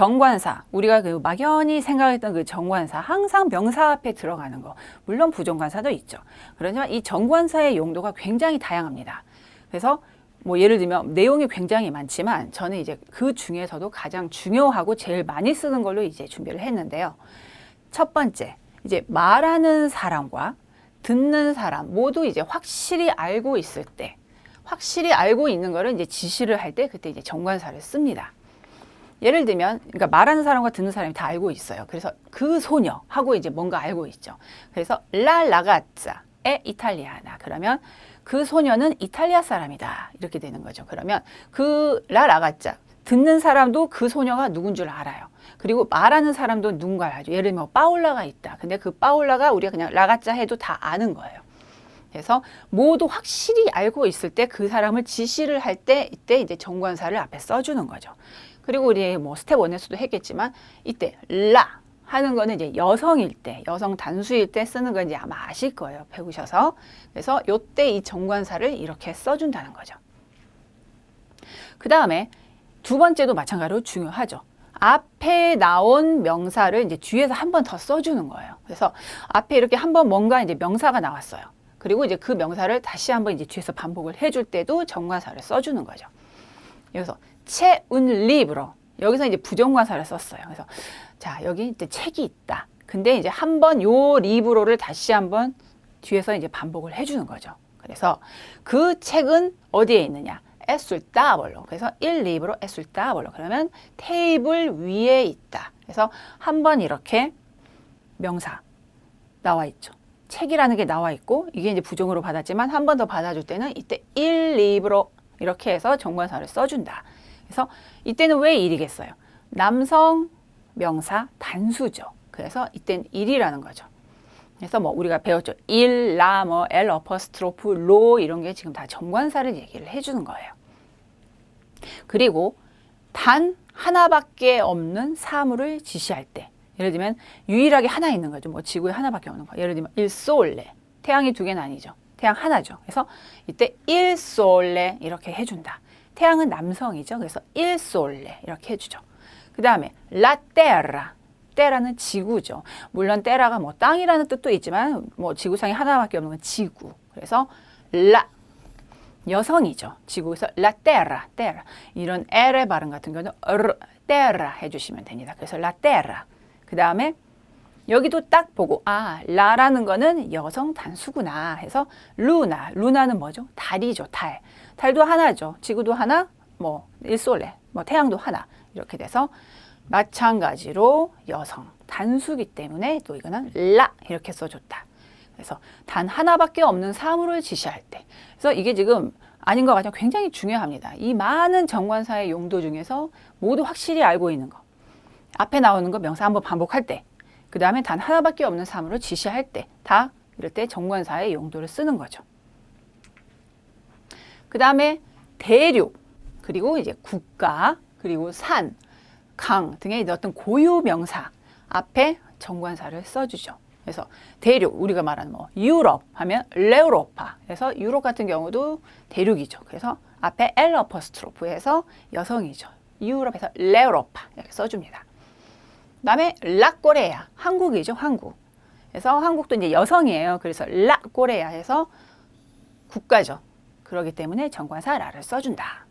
정관사 우리가 그 막연히 생각했던 그 정관사 항상 명사 앞에 들어가는 거 물론 부정관사도 있죠. 그렇지만 이 정관사의 용도가 굉장히 다양합니다. 그래서 뭐 예를 들면 내용이 굉장히 많지만 저는 이제 그 중에서도 가장 중요하고 제일 많이 쓰는 걸로 이제 준비를 했는데요. 첫 번째 이제 말하는 사람과 듣는 사람 모두 이제 확실히 알고 있을 때 확실히 알고 있는 거를 이제 지시를 할 때 그때 이제 정관사를 씁니다. 예를 들면 그러니까 말하는 사람과 듣는 사람이 다 알고 있어요. 그래서 그 소녀 하고 이제 뭔가 알고 있죠. 그래서 라 라가짜 에 이탈리아나 그러면 그 소녀는 이탈리아 사람이다 이렇게 되는 거죠. 그러면 그 라 라가짜 듣는 사람도 그 소녀가 누군 줄 알아요. 그리고 말하는 사람도 누군가를 알죠. 예를 들면 파울라가 있다. 근데 그 파울라가 우리가 그냥 라가짜 해도 다 아는 거예요. 그래서 모두 확실히 알고 있을 때 그 사람을 지시를 할 때 이때 이제 정관사를 앞에 써주는 거죠. 그리고 우리 뭐 스텝 원에서도 했겠지만 이때 라 하는 거는 이제 여성일 때, 여성 단수일 때 쓰는 건 이제 아마 아실 거예요. 배우셔서. 그래서 요때 이 정관사를 이렇게 써준다는 거죠. 그 다음에 두 번째도 마찬가지로 중요하죠. 앞에 나온 명사를 이제 뒤에서 한 번 더 써주는 거예요. 그래서 앞에 이렇게 한 번 뭔가 이제 명사가 나왔어요. 그리고 이제 그 명사를 다시 한번 이제 뒤에서 반복을 해줄 때도 정관사를 써주는 거죠. 여기서 채운 리브로 여기서 이제 부정관사를 썼어요. 그래서 자 여기 이제 책이 있다. 근데 이제 한번 요 리브로를 다시 한번 뒤에서 이제 반복을 해주는 거죠. 그래서 그 책은 어디에 있느냐? 에술 따벌로. 그래서 1 리브로 에술 따벌로. 그러면 테이블 위에 있다. 그래서 한 번 이렇게 명사 나와 있죠. 책이라는 게 나와 있고 이게 이제 부정으로 받았지만 한 번 더 받아줄 때는 이때 1 리브로 이렇게 해서 정관사를 써준다. 그래서 이때는 왜 일이겠어요? 남성 명사 단수죠. 그래서 이때는 일이라는 거죠. 그래서 뭐 우리가 배웠죠. 일, 라, 뭐 엘, 어퍼스트로프, 로 이런 게 지금 다 정관사를 얘기를 해주는 거예요. 그리고 단 하나밖에 없는 사물을 지시할 때 예를 들면 유일하게 하나 있는 거죠. 뭐 지구에 하나밖에 없는 거. 예를 들면 일솔레 태양이 두 개는 아니죠. 태양 하나죠. 그래서 이때 일솔레 이렇게 해준다. 태양은 남성이죠. 그래서 일솔레 이렇게 해주죠. 그 다음에 라테라 테라는 지구죠. 물론 테라가 뭐 땅이라는 뜻도 있지만 뭐 지구상에 하나밖에 없는 건 지구. 그래서 라 여성이죠. 지구에서 라테라 테라 이런 에레 발음 같은 경우는 르, 테라 해주시면 됩니다. 그래서 라테라 그 다음에 여기도 딱 보고 아 라라는 거는 여성 단수구나 해서 루나 루나는 뭐죠? 달이죠 달. 달도 하나죠. 지구도 하나 뭐 일솔레 뭐 태양도 하나. 이렇게 돼서 마찬가지로 여성 단수기 때문에 또 이거는 라 이렇게 써줬다. 그래서 단 하나밖에 없는 사물을 지시할 때. 그래서 이게 지금 아닌 것 같지만 굉장히 중요합니다. 이 많은 정관사의 용도 중에서 모두 확실히 알고 있는 거 앞에 나오는 거 명사 한번 반복할 때, 그 다음에 단 하나밖에 없는 사물을 지시할 때, 다 이럴 때 정관사의 용도를 쓰는 거죠. 그 다음에 대륙, 그리고 이제 국가, 그리고 산, 강 등의 어떤 고유 명사 앞에 정관사를 써주죠. 그래서 대륙, 우리가 말하는 뭐 유럽 하면 레오로파. 그래서 유럽 같은 경우도 대륙이죠. 그래서 앞에 엘 어퍼스트로프에서 여성이죠. 유럽에서 레오로파 이렇게 써줍니다. 그다음에 라꼬레아 한국이죠 한국. 그래서 한국도 이제 여성이에요. 그래서 라꼬레아 해서 국가죠. 그러기 때문에 정관사 라를 써준다.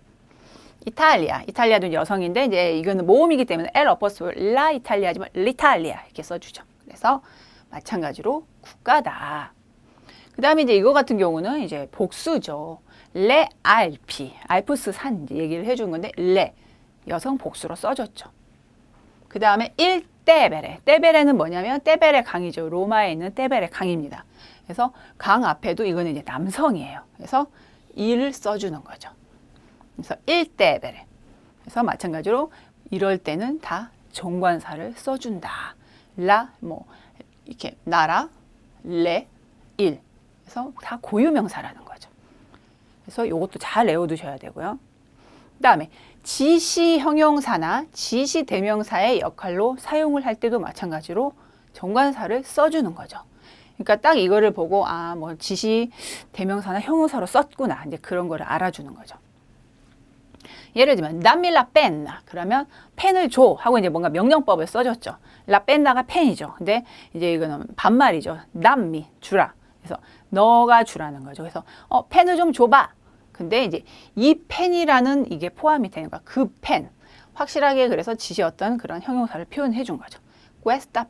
이탈리아 이탈리아도 여성인데 이제 이거는 모음이기 때문에 엘 어퍼스 라 이탈리아지만 리탈리아 이렇게 써주죠. 그래서 마찬가지로 국가다. 그 다음에 이제 이거 같은 경우는 이제 복수죠. 레 알피 알프스 산 얘기를 해준 건데 레 여성 복수로 써줬죠. 그 다음에 1떼베레. 떼베레는 뭐냐면 떼베레 강이죠. 로마에 있는 떼베레 강입니다. 그래서 강 앞에도 이거는 이제 남성이에요. 그래서 일을 써주는 거죠. 그래서 1떼베레. 그래서 마찬가지로 이럴 때는 다 종관사를 써준다. 라, 뭐, 이렇게 나라, 레, 일. 그래서 다 고유명사라는 거죠. 그래서 이것도 잘 외워두셔야 되고요. 그 다음에 지시 형용사나 지시 대명사의 역할로 사용을 할 때도 마찬가지로 정관사를 써주는 거죠. 그러니까 딱 이거를 보고 아 뭐 지시 대명사나 형용사로 썼구나 이제 그런 거를 알아주는 거죠. 예를 들면 la penna 그러면 펜을 줘 하고 이제 뭔가 명령법을 써줬죠. la penna가 펜이죠. 근데 이제 이거는 반말이죠. dammi 주라. 그래서 너가 주라는 거죠. 그래서 어 펜을 좀 줘봐. 근데 이제 이 펜이라는 이게 포함이 거야. 그 펜. 확실하게 그래서 지시었던 그런 형용사를 표현해 준 거죠.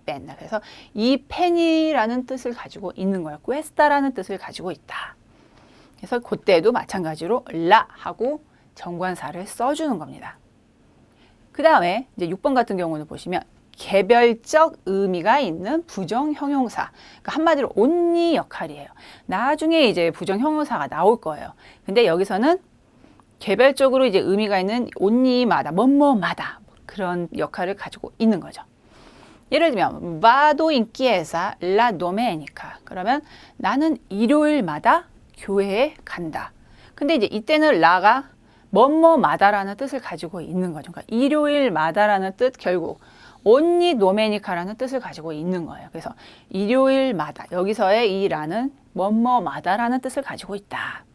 penna. 그래서 이 펜이라는 뜻을 가지고 있는 거예요. questa라는 뜻을 가지고 있다. 그래서 그때도 마찬가지로 라 하고 정관사를 써주는 겁니다. 그 다음에 이제 6번 같은 경우는 보시면 개별적 의미가 있는 부정 형용사. 그러니까 한마디로 only 역할이에요. 나중에 이제 부정 형용사가 나올 거예요. 근데 여기서는 개별적으로 이제 의미가 있는 only마다 뭐뭐마다 그런 역할을 가지고 있는 거죠. 예를 들면 vado in chiesa la domenica. 그러면 나는 일요일마다 교회에 간다. 근데 이제 이때는 라가 뭐뭐마다라는 뜻을 가지고 있는 거죠. 그러니까 일요일마다라는 뜻 결국 only domenica라는 뜻을 가지고 있는 거예요. 그래서 일요일마다 여기서의 이 라는 뭐뭐마다라는 뜻을 가지고 있다.